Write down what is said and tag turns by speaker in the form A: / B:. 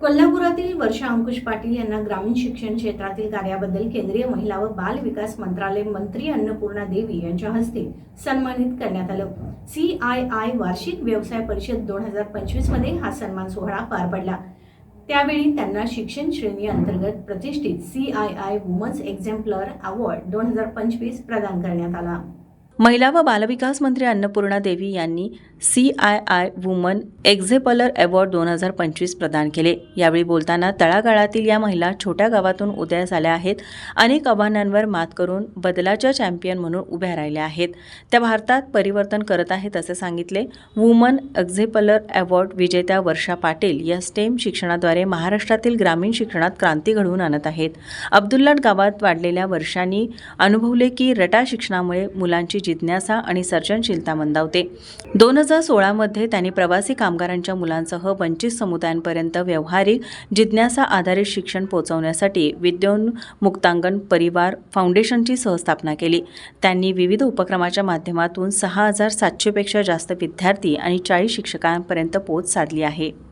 A: कोल्हापुरातील वर्षा अंकुश पाटील यांना ग्रामीण शिक्षण क्षेत्रातील कार्याबद्दल केंद्रीय महिला व बाल विकास मंत्रालय मंत्री अन्नपूर्णा देवी यांच्या हस्ते सन्मानित करण्यात आलं. सी आय आय वार्षिक व्यवसाय परिषद दोन हजार पंचवीसमध्ये हा सन्मान सोहळा पार पडला. त्यावेळी त्यांना शिक्षण श्रेणी अंतर्गत प्रतिष्ठित C I I women's exemplar award दोन हजार पंचवीस प्रदान करण्यात आला.
B: महिला व बालविकास मंत्री अन्नपूर्णा देवी यांनी C I I woman exemplar award दोन हजार पंचवीस प्रदान केले. यावेळी बोलताना तळागाळातील या महिला छोट्या गावातून उदयास आल्या आहेत. अनेक आव्हानांवर मात करून बदलाच्या चॅम्पियन म्हणून उभ्या राहिल्या आहेत. त्या भारतात परिवर्तन करत आहेत असे सांगितले. वुमन एक्झेपलर अवॉर्ड विजेत्या वर्षा पाटील या स्टेम शिक्षणाद्वारे महाराष्ट्रातील ग्रामीण शिक्षणात क्रांती घडवून आणत आहेत. अब्दुल्लाट गावात वाढलेल्या वर्षांनी अनुभवले की रटा शिक्षणामुळे मुलांची जिज्ञासा आणि सर्जनशीलता मंदावते. दोन हजार सोळामध्ये त्यांनी प्रवासी कामगारांच्या मुलांसह वंचित समुदायांपर्यंत व्यवहारिक जिज्ञासा आधारित शिक्षण पोहोचवण्यासाठी विद्योन्मुक्तांगण परिवार फाउंडेशनची सहस्थापना केली. त्यांनी विविध उपक्रमाच्या माध्यमातून सहा हजार सातशेपेक्षा जास्त विद्यार्थी आणि चाळीस शिक्षकांपर्यंत पोहोच साधली आहे.